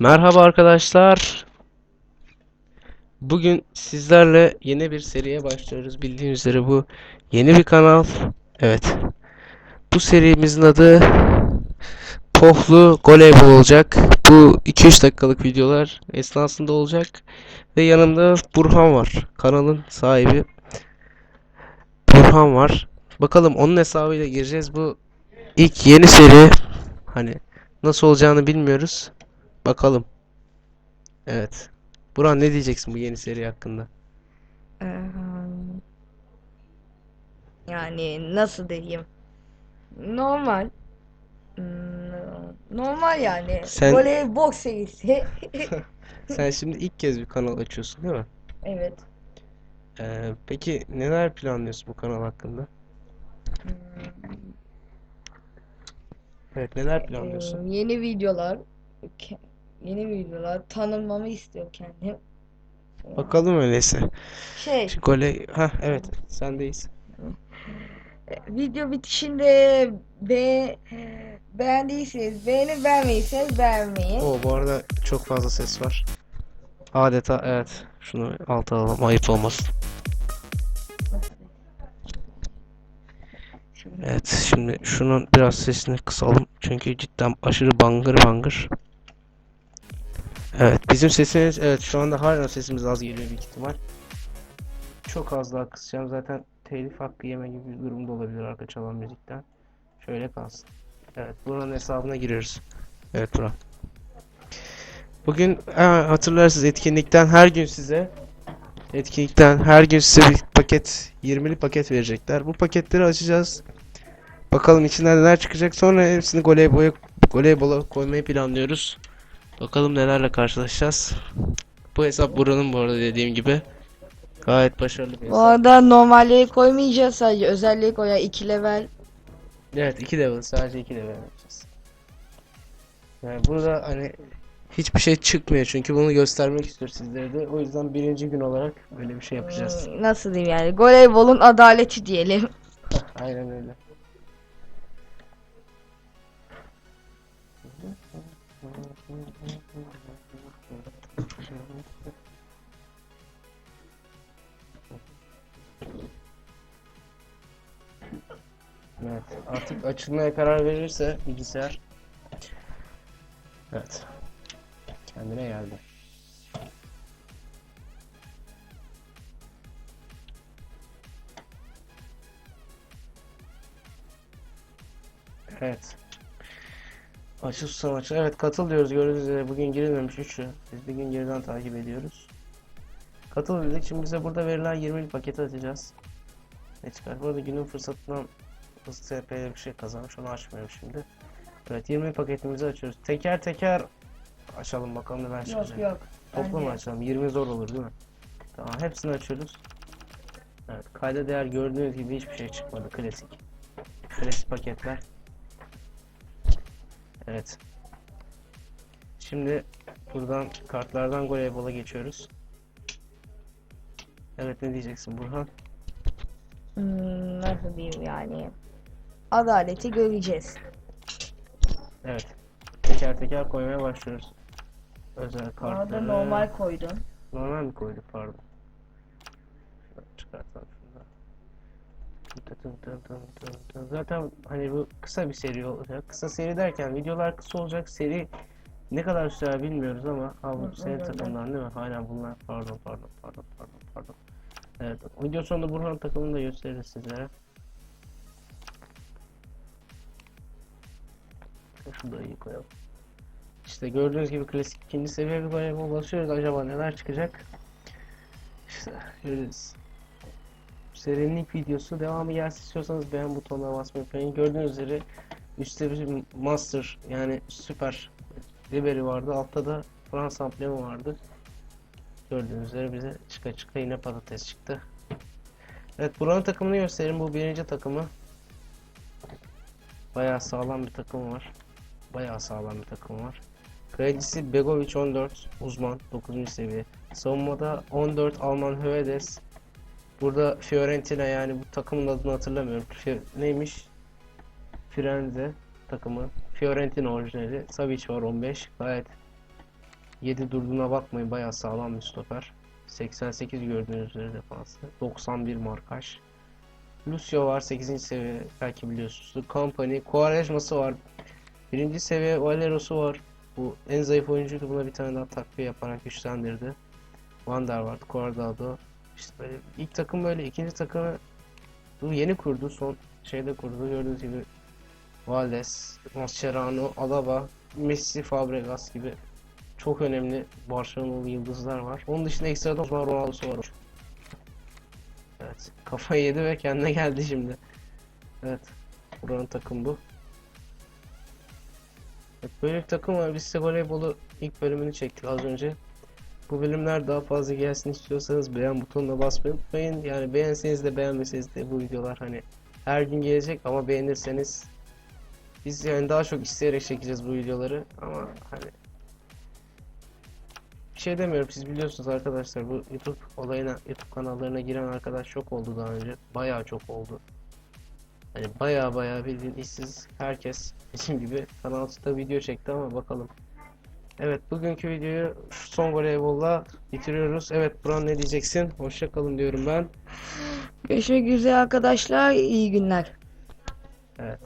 Merhaba arkadaşlar. Bugün sizlerle yeni bir seriye başlıyoruz. Bildiğiniz üzere bu yeni bir kanal. Evet. Bu serimizin adı Pohlu Voleybol olacak. Bu 2-3 dakikalık videolar esnasında olacak. Ve yanımda Burhan var. Kanalın sahibi Burhan var. Bakalım onun hesabıyla gireceğiz. Bu ilk yeni seri. Hani nasıl olacağını bilmiyoruz. Bakalım. Evet. Burhan ne diyeceksin bu yeni seri hakkında? Yani nasıl diyeyim? Normal. Hmm, Normal yani. Sen- Voleybol serisi. Sen şimdi ilk kez bir kanal açıyorsun değil mi? Evet. Ee, peki neler planlıyorsun bu kanal hakkında? Hmm, Evet neler planlıyorsun? eee, Yeni videolar. Yeni videolar. Tanınmamı istiyor kendim. Bakalım öyleyse. Şey, Şu gole... Hah evet sendeyiz. e, video bitişinde be beğendiyseniz beğenip beğenmediyseniz beğenmeyi. Oo bu arada çok fazla ses var. Adeta evet. Şunu alta alalım ayıp olmasın. Evet şimdi şunun biraz sesini kısalım. Çünkü cidden aşırı bangır bangır. Evet bizim sesimiz evet şu anda hala sesimiz az geliyor büyük ihtimal. Çok az daha kısacağım zaten telif hakkı yeme gibi bir durum da olabilir arka çalan müzikten. Şöyle kalsın. Evet buranın hesabına giriyoruz. Evet Burak. Bugün ha, hatırlarsınız etkinlikten her gün size etkinlikten her gün size bir paket 20'li paket verecekler. Bu paketleri açacağız. Bakalım içinden neler çıkacak. Sonra hepsini voleybola, voleybola koymayı planlıyoruz. Bakalım nelerle karşılaşacağız. Bu hesap buranın bu arada dediğim gibi. Gayet başarılı bir Bu hesap. arada normalleri koymayacağız sadece özelliği koya 2 level. Evet 2 level sadece 2 level yapacağız. Yani burada hani hiçbir şey çıkmıyor çünkü bunu göstermek istiyor sizlere de. O yüzden birinci gün olarak böyle bir şey yapacağız. Hmm, Nasıl diyeyim yani? Voleybolun adaleti diyelim. Aynen öyle. Evet, artık açılmaya karar verirse bilgisayar. Evet. Kendine geldi. Evet. Açıl açıl. Evet katıl diyoruz gördüğünüz üzere bugün girilmemiş üçü. Biz bir gün geriden takip ediyoruz. Katıl dedik şimdi bize burada verilen 20 paketi atacağız. Ne çıkar? Burada günün fırsatından hız TP'ye bir şey kazanmış onu açmıyorum şimdi. Evet 20 paketimizi açıyoruz. Teker teker açalım bakalım neler çıkacak. yok. Mu bence. açalım? 20 zor olur değil mi? Tamam hepsini açıyoruz. Evet kayda değer gördüğünüz gibi hiçbir şey çıkmadı. Klasik. Klasik paketler. Evet. Şimdi buradan kartlardan voleybola geçiyoruz. Evet ne diyeceksin Burhan? Hmm, nasıl diyeyim yani? Adaleti göreceğiz. Evet. Teker teker koymaya başlıyoruz. Özel Orada kartları. normal koydum. Normal mi koyduk pardon? Çıkartalım Zaten hani bu kısa bir seri olacak. Kısa seri derken videolar kısa olacak. Seri ne kadar sürer bilmiyoruz ama ha bu senin takımdan değil mi? Aynen bunlar. Pardon pardon pardon pardon pardon. Evet video sonunda Burhan takımını da gösteririz sizlere. Şunu da iyi koyalım. İşte gördüğünüz gibi klasik ikinci seviye bir voleybol basıyoruz. Acaba neler çıkacak? İşte görürüz. Serinin ilk videosu devamı gelsin istiyorsanız beğen butonuna basmayı unutmayın. Gördüğünüz üzere üstte bir master yani süper liberi vardı. Altta da Fransa amblemi vardı. Gördüğünüz üzere bize çıka çıka yine patates çıktı. Evet buranın takımını göstereyim. Bu birinci takımı. Bayağı sağlam bir takım var. Bayağı sağlam bir takım var. Kalecisi Begovic 14, uzman 9. seviye. Savunmada 14 Alman Hövedes. Burada Fiorentina yani bu takımın adını hatırlamıyorum. Fi- neymiş? Firenze takımı. Fiorentina orijinali. Savic var 15. Gayet 7 durduğuna bakmayın bayağı sağlam bir stoper. 88 gördüğünüz üzere defansı. 91 markaj. Lucio var 8. seviye belki biliyorsunuz. Company, Quaresma'sı var. Birinci seviye Valero'su var. Bu en zayıf oyuncuydu. Buna bir tane daha takviye yaparak güçlendirdi. Van der Vaart, Guardado. İşte böyle ilk takım böyle ikinci takımı yeni kurdu. Son şeyde kurdu. Gördüğünüz gibi Valdes, Mascherano, Alaba, Messi, Fabregas gibi çok önemli Barcelona'lı yıldızlar var. Onun dışında ekstradan Osman Ronaldo'su var. Evet. Kafayı yedi ve kendine geldi şimdi. Evet. Buranın takım bu. Evet, böyle bir takım var. Biz size voleybolu ilk bölümünü çektik az önce. Bu bölümler daha fazla gelsin istiyorsanız beğen butonuna basmayı unutmayın. Yani beğenseniz de beğenmeseniz de bu videolar hani her gün gelecek ama beğenirseniz biz yani daha çok isteyerek çekeceğiz bu videoları ama hani bir şey demiyorum siz biliyorsunuz arkadaşlar bu YouTube olayına YouTube kanallarına giren arkadaş çok oldu daha önce bayağı çok oldu. Hani bayağı bayağı bildiğin işsiz herkes bizim gibi kanalda video çekti ama bakalım. Evet bugünkü videoyu son voleybolla bitiriyoruz. Evet Buran ne diyeceksin? Hoşça kalın diyorum ben. Görüşmek üzere arkadaşlar. İyi günler. Evet.